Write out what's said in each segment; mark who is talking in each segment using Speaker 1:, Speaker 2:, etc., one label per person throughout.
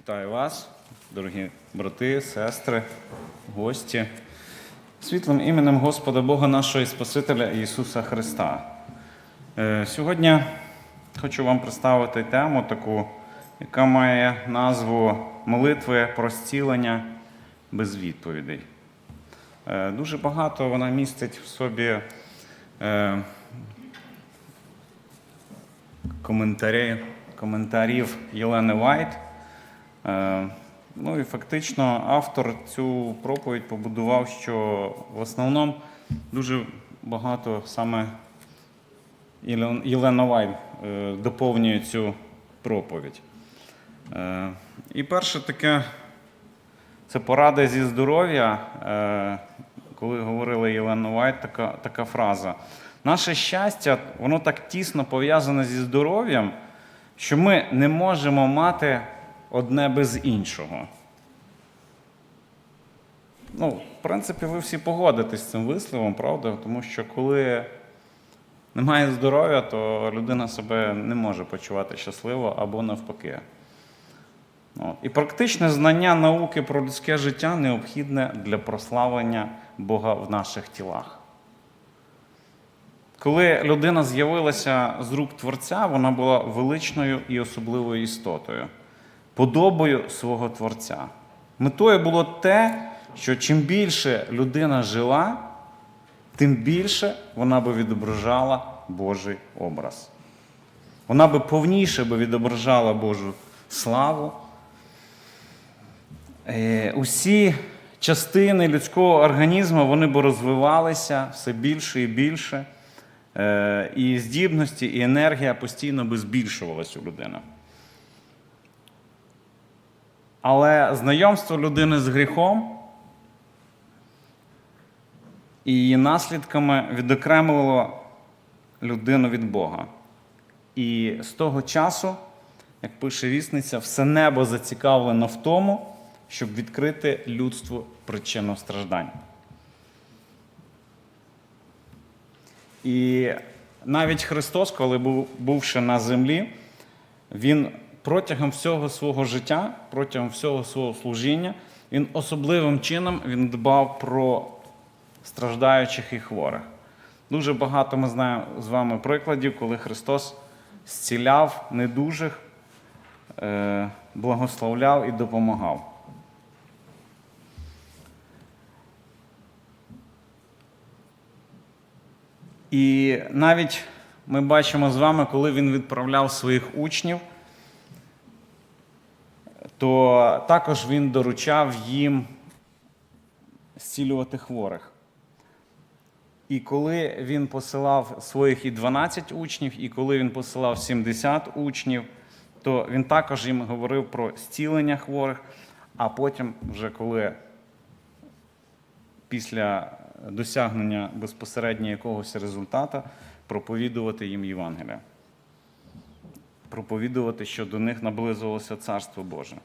Speaker 1: Вітаю вас, дорогі брати, сестри, гості. Світлим іменем Господа Бога нашого і Спасителя Ісуса Христа. Е, Сьогодні хочу вам представити тему таку, яка має назву Молитви про зцілення без відповідей. Е, Дуже багато вона містить в собі е, коментарі, коментарів Єлени Вайт. Е, Ну і фактично автор цю проповідь побудував, що в основному дуже багато саме Єлена Вайт е, доповнює цю проповідь. Е, І перше таке це порада зі здоров'я. Коли говорила Єлена Вайт, така, така фраза. Наше щастя, воно так тісно пов'язане зі здоров'ям, що ми не можемо мати одне без іншого. Ну, в принципі, ви всі погодитесь з цим висловом, правда? Тому що коли немає здоров'я, то людина себе не може почувати щасливо або навпаки. От. І практичне знання науки про людське життя необхідне для прославлення Бога в наших тілах. Коли людина з'явилася з рук Творця, вона була величною і особливою істотою, подобою свого Творця. Метою було те, що чим більше людина жила, тим більше вона би відображала Божий образ. Вона би повніше би відображала Божу славу. Е, Усі частини людського організму вони б розвивалися все більше і більше. Е, І здібності, і енергія постійно би збільшувалась у людини. Але знайомство людини з гріхом і її наслідками відокремило людину від Бога. І з того часу, як пише вісниця, все небо зацікавлено в тому, щоб відкрити людству причину страждань. І навіть Христос, коли був бувши на землі, Він протягом всього свого життя, протягом всього свого служіння, він особливим чином він дбав про страждаючих і хворих. Дуже багато ми знаємо з вами прикладів, коли Христос зціляв недужих, е, благословляв і допомагав. І навіть ми бачимо з вами, коли він відправляв своїх учнів, то також він доручав їм зцілювати хворих. І коли він посилав своїх і 12 учнів, і коли він посилав 70 учнів, то він також їм говорив про зцілення хворих, а потім, вже коли після досягнення безпосередньо якогось результату проповідувати їм Євангелія. Проповідувати, що до них наблизилося Царство Боже.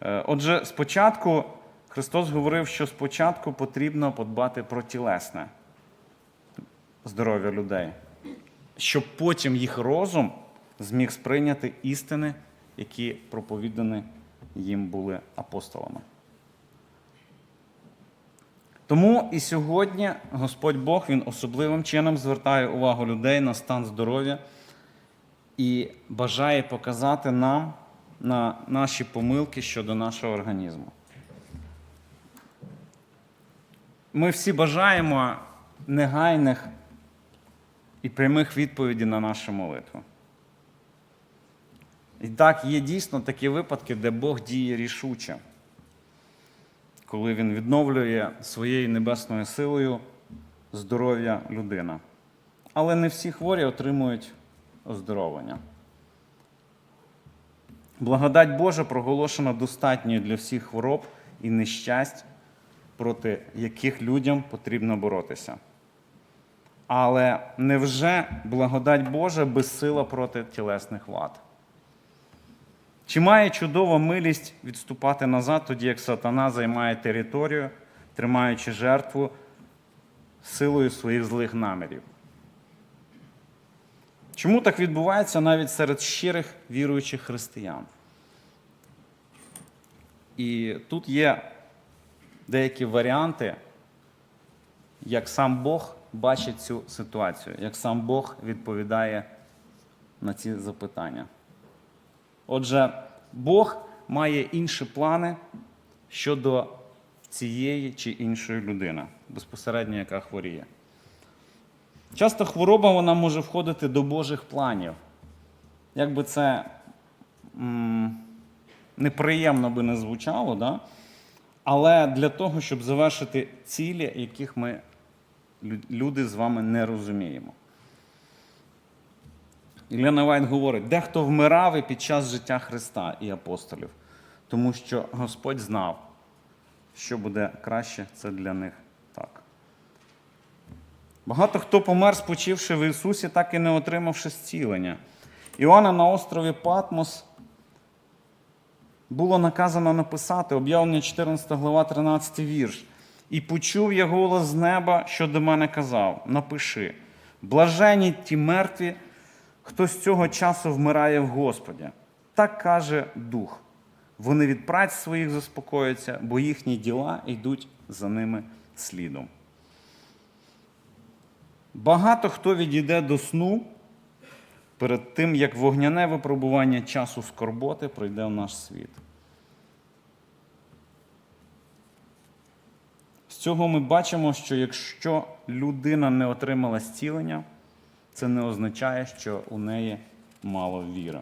Speaker 1: Е, Отже, спочатку Христос говорив, що спочатку потрібно подбати про тілесне здоров'я людей, щоб потім їх розум зміг сприйняти істини, які проповідані їм були апостолами. Тому і сьогодні Господь Бог Він особливим чином звертає увагу людей на стан здоров'я і бажає показати нам на наші помилки щодо нашого організму. Ми всі бажаємо негайних і прямих відповідей на нашу молитву. І так, є дійсно такі випадки, де Бог діє рішуче коли він відновлює своєю небесною силою здоров'я людина. Але не всі хворі отримують оздоровлення. Благодать Божа проголошена достатньою для всіх хвороб і нещасть, проти яких людям потрібно боротися. Але невже благодать Божа безсила проти тілесних вад? Чи має чудова милість відступати назад, тоді як сатана займає територію, тримаючи жертву силою своїх злих намірів? Чому так відбувається навіть серед щирих віруючих християн? І тут є деякі варіанти, як сам Бог бачить цю ситуацію, як сам Бог відповідає на ці запитання. Отже, Бог має інші плани щодо цієї чи іншої людини, безпосередньо яка хворіє. Часто хвороба вона може входити до Божих планів. Як би це м, неприємно би не звучало, да? але для того, щоб завершити цілі, яких ми люди з вами не розуміємо. Ілляна Вайт говорить, дехто вмирав і під час життя Христа і апостолів, тому що Господь знав, що буде краще, це для них. Багато хто помер, спочивши в Ісусі, так і не отримавши зцілення. Іоанна на острові Патмос було наказано написати об'явлення 14 глава, 13 вірш. І почув я голос з неба, що до мене казав: Напиши, блажені ті мертві, хто з цього часу вмирає в Господі. Так каже Дух. Вони від праць своїх заспокояться, бо їхні діла йдуть за ними слідом. Багато хто відійде до сну перед тим, як вогняне випробування часу скорботи пройде в наш світ. З цього ми бачимо, що якщо людина не отримала зцілення, це не означає, що у неї мало віри.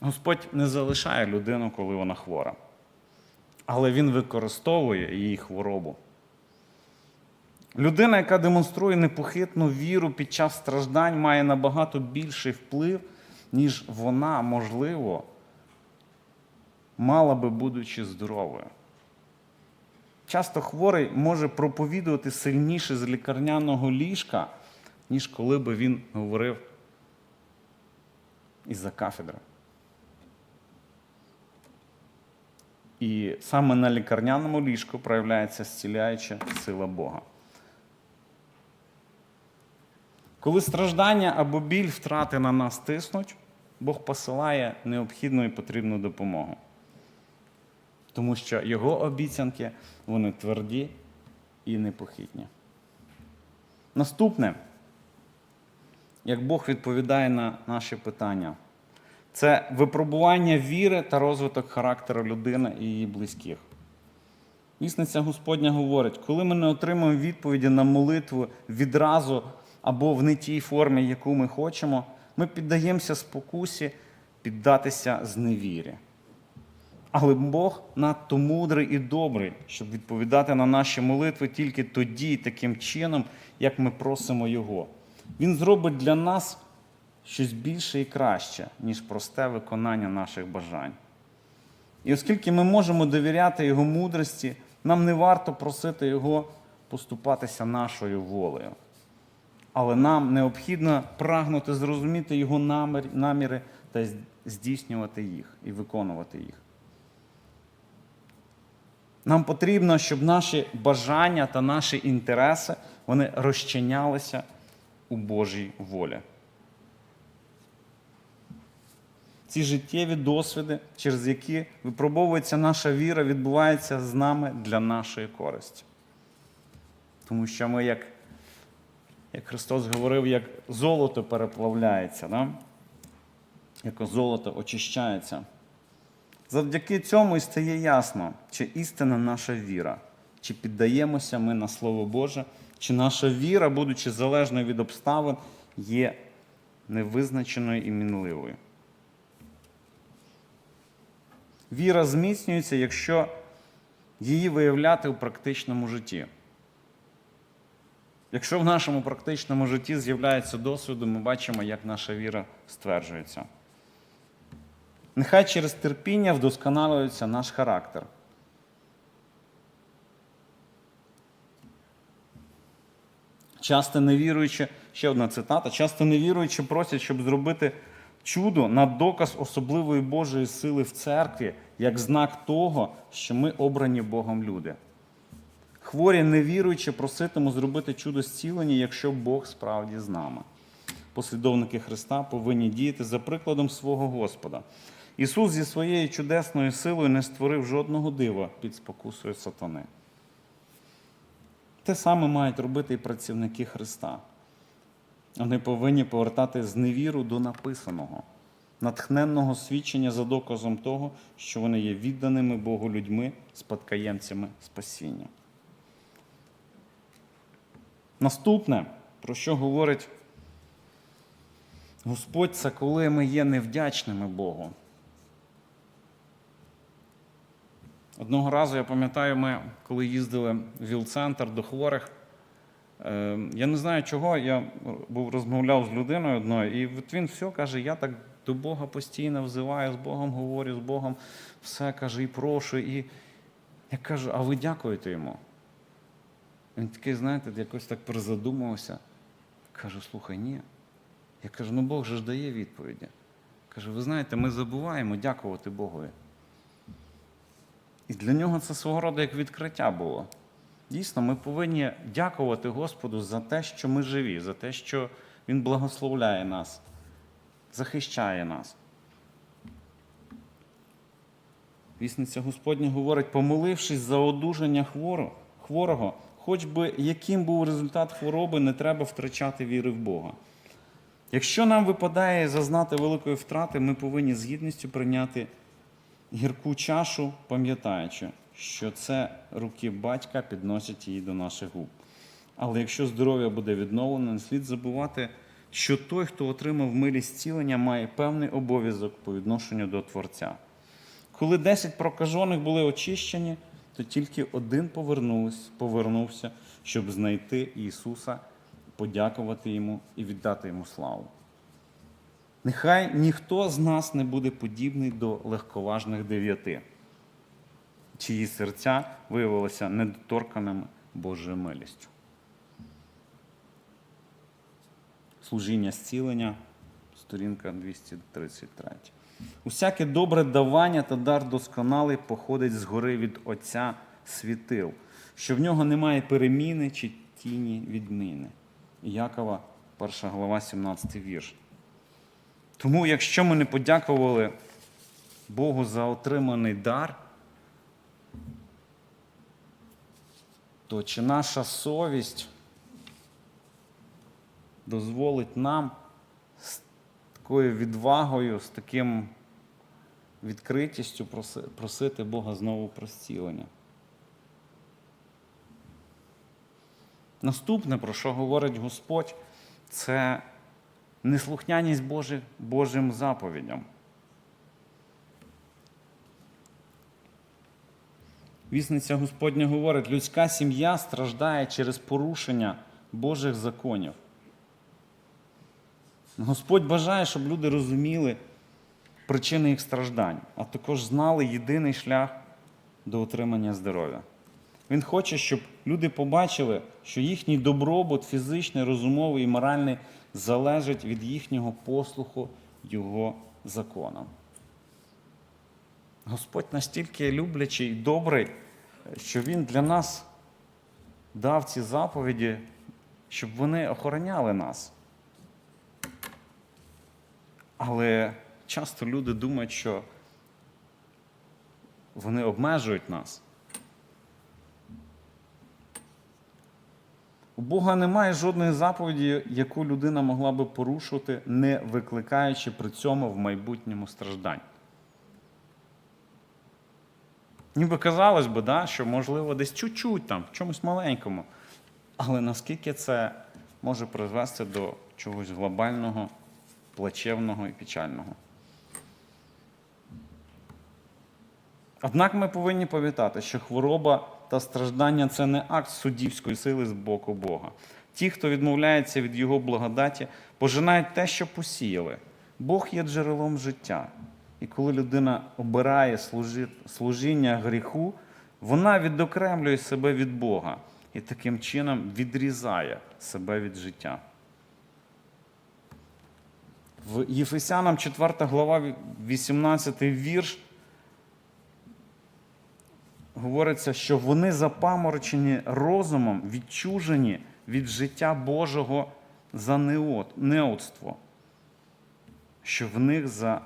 Speaker 1: Господь не залишає людину, коли вона хвора, але Він використовує її хворобу. Людина, яка демонструє непохитну віру під час страждань, має набагато більший вплив, ніж вона, можливо, мала би, будучи здоровою. Часто хворий може проповідувати сильніше з лікарняного ліжка, ніж коли би він говорив із-за кафедри. І саме на лікарняному ліжку проявляється зціляюча сила Бога. Коли страждання або біль втрати на нас тиснуть, Бог посилає необхідну і потрібну допомогу. Тому що Його обіцянки вони тверді і непохитні. Наступне, як Бог відповідає на наші питання, це випробування віри та розвиток характеру людини і її близьких. Вісниця Господня говорить, коли ми не отримуємо відповіді на молитву відразу або в не тій формі, яку ми хочемо, ми піддаємося спокусі піддатися зневірі. Але Бог надто мудрий і добрий, щоб відповідати на наші молитви тільки тоді, таким чином, як ми просимо Його. Він зробить для нас щось більше і краще, ніж просте виконання наших бажань. І оскільки ми можемо довіряти Його мудрості, нам не варто просити Його поступатися нашою волею. Але нам необхідно прагнути зрозуміти Його наміри та здійснювати їх і виконувати їх. Нам потрібно, щоб наші бажання та наші інтереси вони розчинялися у Божій волі. Ці життєві досвіди, через які випробовується наша віра, відбуваються з нами для нашої користі. Тому що ми, як, як Христос говорив, як золото переплавляється, да? як золото очищається. Завдяки цьому і стає ясно, чи істина наша віра, чи піддаємося ми на Слово Боже, чи наша віра, будучи залежною від обставин, є невизначеною і мінливою. Віра зміцнюється, якщо її виявляти у практичному житті. Якщо в нашому практичному житті з'являється досвіду, ми бачимо, як наша віра стверджується. Нехай через терпіння вдосконалюється наш характер. Часто невіруючи, ще одна цитата, часто невіруючи просять, щоб зробити чудо на доказ особливої Божої сили в церкві, як знак того, що ми обрані Богом люди. Хворі невіруючи проситимуть зробити чудо зцілення, якщо Бог справді з нами. послідовники Христа повинні діяти за прикладом свого Господа. Ісус зі своєю чудесною силою не створив жодного дива під спокусою сатани. Те саме мають робити і працівники Христа. Вони повинні повертати з невіру до написаного, натхненного свідчення за доказом того, що вони є відданими Богу людьми, спадкоємцями спасіння. Наступне, про що говорить Господь, це коли ми є невдячними Богу. Одного разу я пам'ятаю, ми коли їздили в ВІЛ-центр до хворих. Е, Я не знаю чого, я був розмовляв з людиною одною, і от він все каже: я так до Бога постійно взиваю, з Богом говорю, з Богом все каже, і прошу. І я кажу, а ви дякуєте йому? Він такий, знаєте, якось так призадумався. Кажу, слухай, ні. Я кажу, ну Бог же ж дає відповіді. Кажу, ви знаєте, ми забуваємо дякувати Богові. І для нього це свого роду як відкриття було. Дійсно, ми повинні дякувати Господу за те, що ми живі, за те, що Він благословляє нас, захищає нас. Вісниця Господня говорить, помолившись за одужання хворого, хоч би яким був результат хвороби, не треба втрачати віри в Бога. Якщо нам випадає зазнати великої втрати, ми повинні з гідністю прийняти гірку чашу, пам'ятаючи, що це руки батька підносять її до наших губ. Але якщо здоров'я буде відновлено, не слід забувати, що той, хто отримав милість зцілення, має певний обов'язок по відношенню до Творця. Коли 10 прокажених були очищені, то тільки один повернувся, щоб знайти Ісуса, подякувати Йому і віддати Йому славу. Нехай ніхто з нас не буде подібний до легковажних дев'яти, чиї серця виявилися недоторканими Божою милістю. Служіння зцілення, сторінка 233. Усяке добре давання та дар досконалий походить згори від Отця світил, що в нього немає переміни чи тіні відміни. Якова, 1 глава, 17 вірш. Тому, якщо ми не подякували Богу за отриманий дар, то чи наша совість дозволить нам з такою відвагою, з таким відкритістю просити Бога знову про зцілення? Наступне, про що говорить Господь, це неслухняність Божим заповідям. Вісниця Господня говорить, людська сім'я страждає через порушення Божих законів. Господь бажає, щоб люди розуміли причини їх страждань, а також знали єдиний шлях до отримання здоров'я. Він хоче, щоб люди побачили, що їхній добробут, фізичний, розумовий і моральний, залежить від їхнього послуху Його законам. Господь настільки люблячий і добрий, що Він для нас дав ці заповіді, щоб вони охороняли нас. Але часто люди думають, що вони обмежують нас. У Бога немає жодної заповіді, яку людина могла би порушувати, не викликаючи при цьому в майбутньому страждань. Ніби казалось би, да, що можливо десь чуть-чуть там, в чомусь маленькому. Але наскільки це може призвести до чогось глобального, плачевного і печального? Однак ми повинні пам'ятати, що хвороба та страждання це не акт суддівської сили з боку Бога. Ті, хто відмовляється від Його благодаті, пожинають те, що посіяли. Бог є джерелом життя. І коли людина обирає служіння гріху, вона відокремлює себе від Бога і таким чином відрізає себе від життя. В Єфесянам 4 глава, 18 вірш говориться, що вони запаморочені розумом, відчужені від життя Божого за неот, неоцтво, що в них за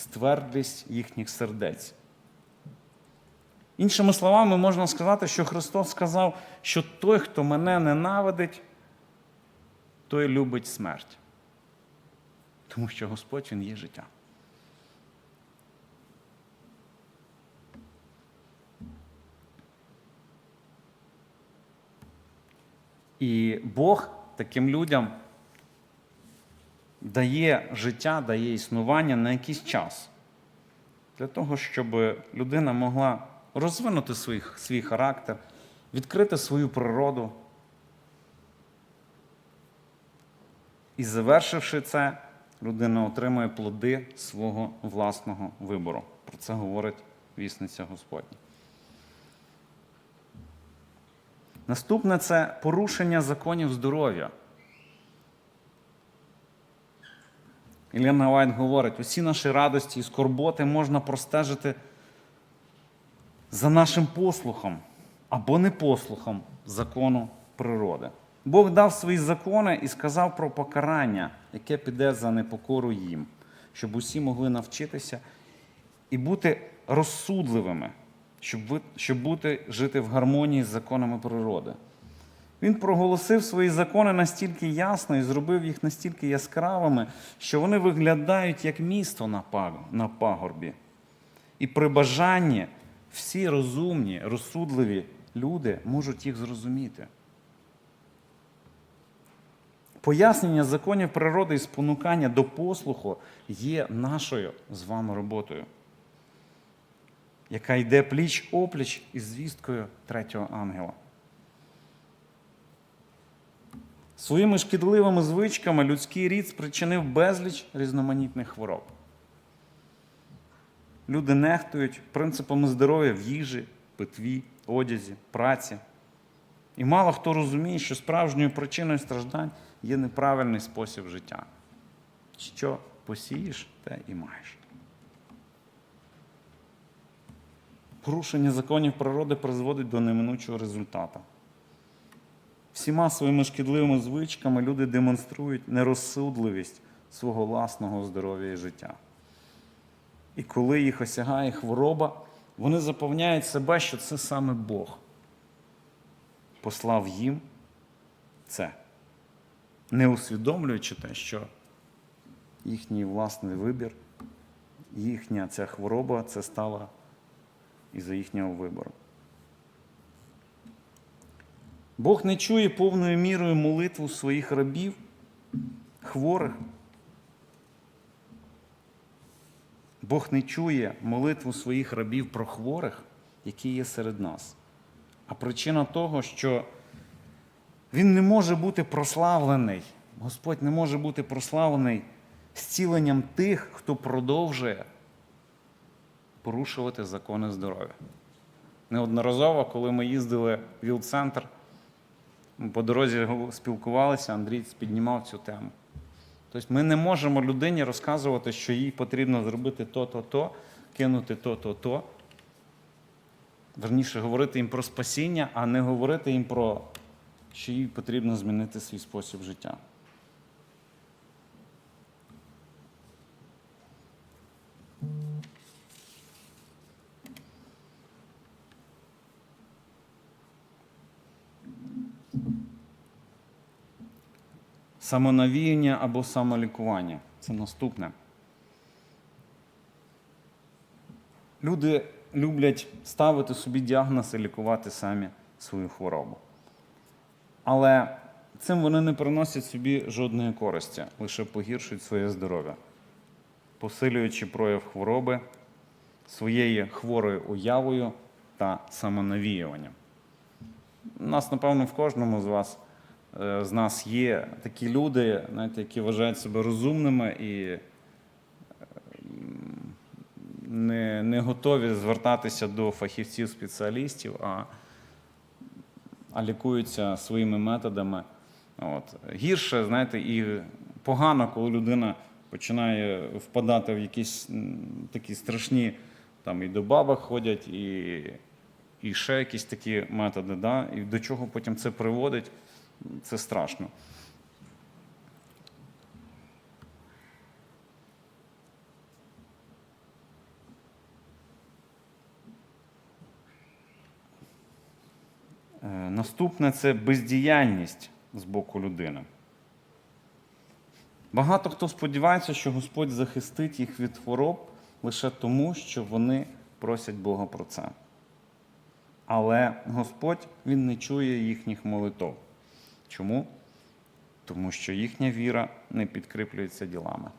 Speaker 1: ствердлість їхніх сердець. Іншими словами, можна сказати, що Христос сказав, що той, хто мене ненавидить, той любить смерть. Тому що Господь Він є життя. І Бог таким людям дає життя, дає існування на якийсь час. Для того, щоб людина могла розвинути свій, свій характер, відкрити свою природу. І завершивши це, людина отримує плоди свого власного вибору. Про це говорить вісниця Господня. Наступне це порушення законів здоров'я. Ілляна Вайт говорить, усі наші радості і скорботи можна простежити за нашим послухом або непослухом закону природи. Бог дав свої закони і сказав про покарання, яке піде за непокору їм, щоб усі могли навчитися і бути розсудливими, щоб, щоб бути, жити в гармонії з законами природи. Він проголосив свої закони настільки ясно і зробив їх настільки яскравими, що вони виглядають як місто на пагорбі. І при бажанні всі розумні, розсудливі люди можуть їх зрозуміти. Пояснення законів природи і спонукання до послуху є нашою з вами роботою, яка йде пліч опліч із звісткою третього ангела. Своїми шкідливими звичками людський рід спричинив безліч різноманітних хвороб. Люди нехтують принципами здоров'я в їжі, питві, одязі, праці. І мало хто розуміє, що справжньою причиною страждань є неправильний спосіб життя. Що посієш, те і маєш. Порушення законів природи призводить до неминучого результату. Всіма своїми шкідливими звичками люди демонструють нерозсудливість свого власного здоров'я і життя. І коли їх осягає хвороба, вони заповняють себе, що це саме Бог послав їм це, не усвідомлюючи те, що їхній власний вибір, їхня ця хвороба це стала із-за їхнього вибору. Бог не чує повною мірою молитву своїх рабів, хворих. Бог не чує молитву своїх рабів про хворих, які є серед нас. А причина того, що Він не може бути прославлений, Господь не може бути прославлений зціленням тих, хто продовжує порушувати закони здоров'я. Неодноразово, коли ми їздили в ВІЛ-центр, по дорозі спілкувалися, Андрій піднімав цю тему. Тобто ми не можемо людині розказувати, що їй потрібно зробити то-то, то, кинути то-то, то. Верніше, говорити їм про спасіння, а не говорити їм про, що їй потрібно змінити свій спосіб життя. Самонавіяння або самолікування це наступне. Люди люблять ставити собі діагноз і лікувати самі свою хворобу. Але цим вони не приносять собі жодної користі, лише погіршують своє здоров'я, посилюючи прояв хвороби своєю хворою уявою та самонавіюванням. У нас, напевно, в кожному з вас з нас є такі люди, знаєте, які вважають себе розумними і е, не, не готові звертатися до фахівців-спеціалістів, а, а лікуються своїми методами. От. Гірше, знаєте, і погано, коли людина починає впадати в якісь такі страшні, там і до бабок ходять, і, і ще якісь такі методи. Да? І до чого потім це приводить, це страшно. Е, наступне це бездіяльність з боку людини. Багато хто сподівається, що Господь захистить їх від хвороб лише тому, що вони просять Бога про це. Але Господь Він не чує їхніх молитов. Чому? Тому що їхня віра не підкріплюється ділами.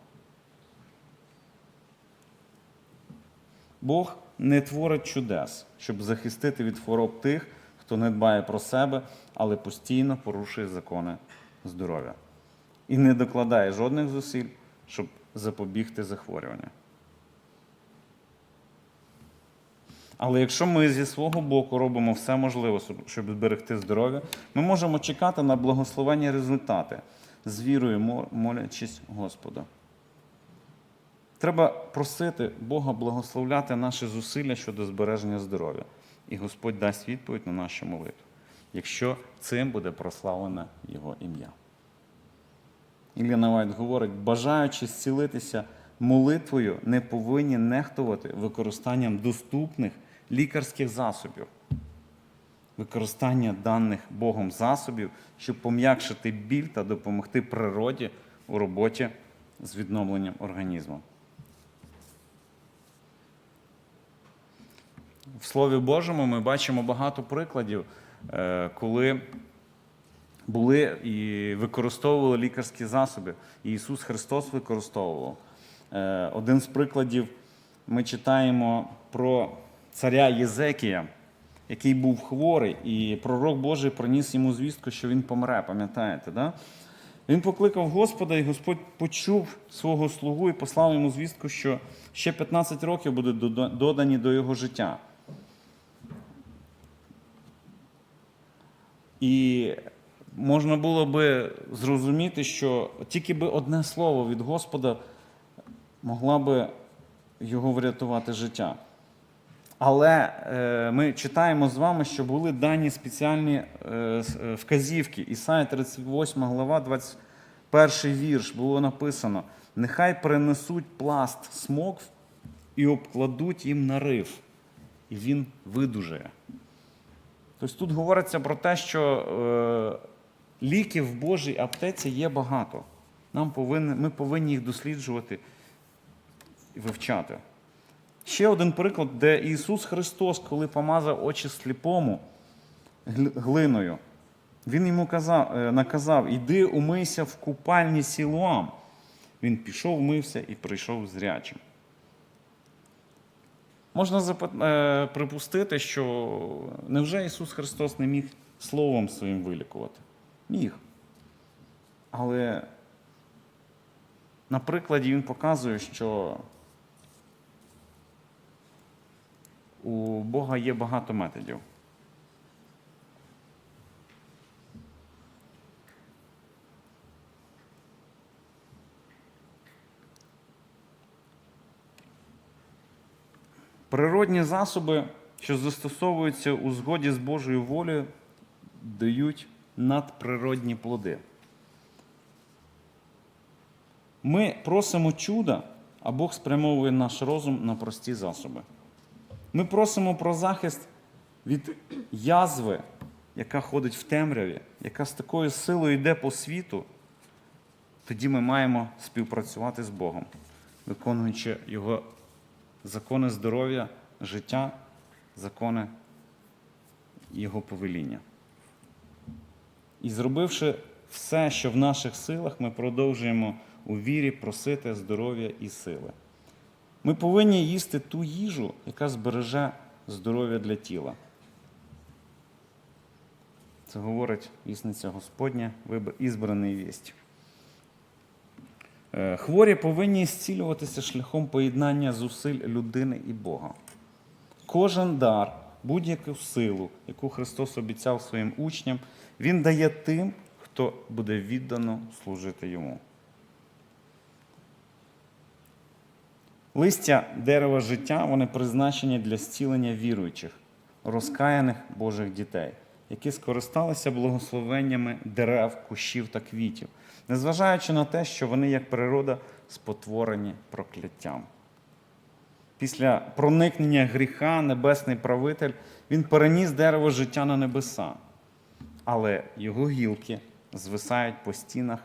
Speaker 1: Бог не творить чудес, щоб захистити від хвороб тих, хто не дбає про себе, але постійно порушує закони здоров'я. І не докладає жодних зусиль, щоб запобігти захворюванню. Але якщо ми зі свого боку робимо все можливе, щоб зберегти здоров'я, ми можемо чекати на благословенні результати з вірою, молячись Господа. Треба просити Бога благословляти наші зусилля щодо збереження здоров'я. І Господь дасть відповідь на нашу молитву, якщо цим буде прославлене Його ім'я. Ілліна Вайт говорить, бажаючи зцілитися молитвою, не повинні нехтувати використанням доступних лікарських засобів, використання даних Богом засобів, щоб пом'якшити біль та допомогти природі у роботі з відновленням організму. В Слові Божому ми бачимо багато прикладів, е, коли були і використовували лікарські засоби. І Ісус Христос використовував. Е, Один з прикладів ми читаємо про царя Єзекія, який був хворий, і пророк Божий приніс йому звістку, що він помре, пам'ятаєте? Да? Він покликав Господа, і Господь почув свого слугу і послав йому звістку, що ще 15 років будуть додані до його життя. І можна було би зрозуміти, що тільки би одне слово від Господа могла би його врятувати життя. Але е, ми читаємо з вами, що були дані спеціальні е, е, вказівки. Ісая 38 глава, 21 вірш було написано: нехай принесуть пласт смокв і обкладуть їм нарив, і він видужає. Тобто тут говориться про те, що ліків в Божій аптеці є багато. Нам повинні, ми повинні їх досліджувати і вивчати. Ще один приклад, де Ісус Христос, коли помазав очі сліпому глиною, Він йому казав, е, наказав: іди умийся в купальні Сілуам. Він пішов, мився і прийшов зрячим. Можна е, припустити, що невже Ісус Христос не міг Словом своїм вилікувати? Міг. Але на прикладі Він показує, що у Бога є багато методів. Природні засоби, що застосовуються у згоді з Божою волею, дають надприродні плоди. Ми просимо чуда, а Бог спрямовує наш розум на прості засоби. Ми просимо про захист від язви, яка ходить в темряві, яка з такою силою йде по світу. Тоді ми маємо співпрацювати з Богом, виконуючи Його закони здоров'я, життя, закони Його повеління. І зробивши все, що в наших силах, ми продовжуємо у вірі просити здоров'я і сили. Ми повинні їсти ту їжу, яка збереже здоров'я для тіла. Це говорить вісниця Господня, ізбраний вість. Е, Хворі повинні зцілюватися шляхом поєднання зусиль людини і Бога. Кожен дар, будь-яку силу, яку Христос обіцяв своїм учням, Він дає тим, хто буде віддано служити йому. Листя дерева життя вони призначені для зцілення віруючих, розкаяних Божих дітей, які скористалися благословеннями дерев, кущів та квітів, незважаючи на те, що вони, як природа, спотворені прокляттям. Після проникнення гріха небесний правитель він переніс дерево життя на небеса. але його гілки звисають по стінах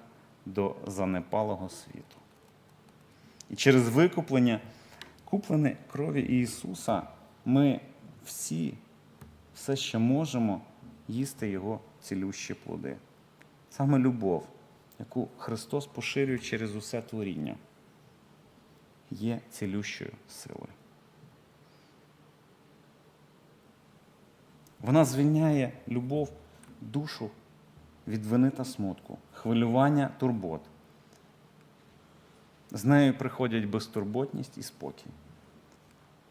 Speaker 1: до занепалого світу. І через викуплення, куплене крові Ісуса, ми всі все ще можемо їсти Його цілющі плоди. Саме любов, яку Христос поширює через усе творіння, є цілющою силою. Вона звільняє любов, душу від вини та смутку, хвилювання, турбот. З нею приходять безтурботність і спокій.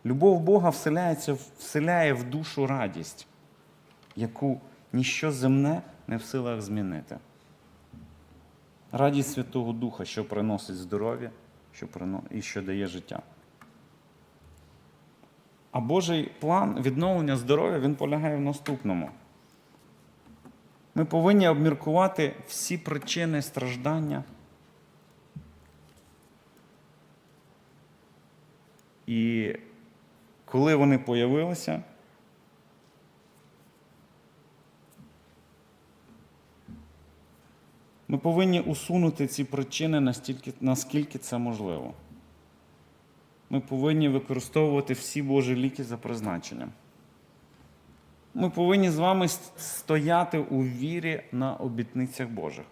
Speaker 1: Любов Бога вселяється, вселяє в душу радість, яку ніщо земне не в силах змінити. Радість Святого Духа, що приносить здоров'я що прино- і що дає життя. А Божий план відновлення здоров'я він полягає в наступному. Ми повинні обміркувати всі причини страждання. І коли вони появилися, ми повинні усунути ці причини настільки, наскільки це можливо. Ми повинні використовувати всі Божі ліки за призначенням. Ми повинні з вами стояти у вірі на обітницях Божих.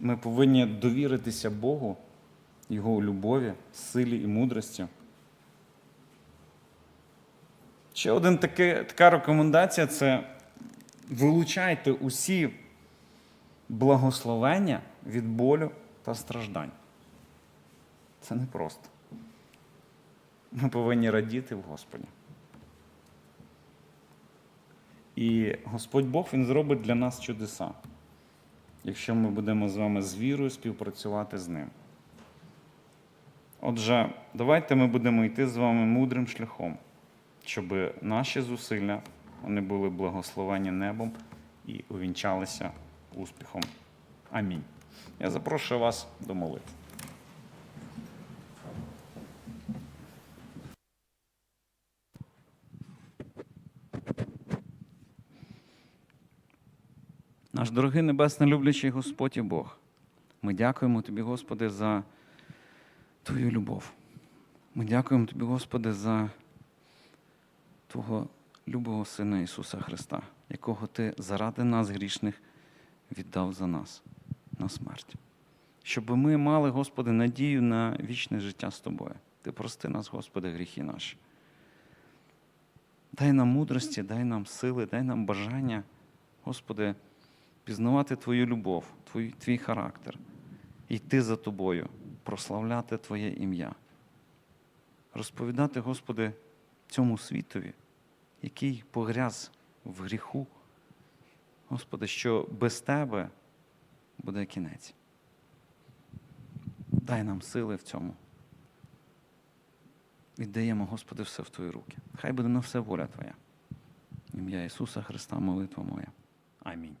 Speaker 1: Ми повинні довіритися Богу, Його любові, силі і мудрості. Ще один таки, така рекомендація це вилучайте усі благословення від болю та страждань. Це непросто. Ми повинні радіти в Господі. І Господь Бог Він зробить для нас чудеса, якщо ми будемо з вами з вірою співпрацювати з ним. Отже, давайте ми будемо йти з вами мудрим шляхом, щоб наші зусилля вони були благословені небом і увінчалися успіхом. Амінь. Я запрошую вас до молитви. Наш дорогий небесно люблячий Господь і Бог, ми дякуємо Тобі, Господи, за Твою любов. Ми дякуємо Тобі, Господи, за Твого любого Сина Ісуса Христа, якого Ти заради нас, грішних, віддав за нас на смерть. Щоб ми мали, Господи, надію на вічне життя з Тобою. Ти прости нас, Господи, гріхи наші. Дай нам мудрості, дай нам сили, дай нам бажання, Господи, пізнавати Твою любов, Твій, Твій характер, йти за Тобою, прославляти Твоє ім'я, розповідати, Господи, цьому світові, який погряз в гріху, Господи, що без Тебе буде кінець. Дай нам сили в цьому. Віддаємо, Господи, все в Твої руки. Хай буде на все воля Твоя. Ім'я Ісуса Христа, молитва моя. Амінь.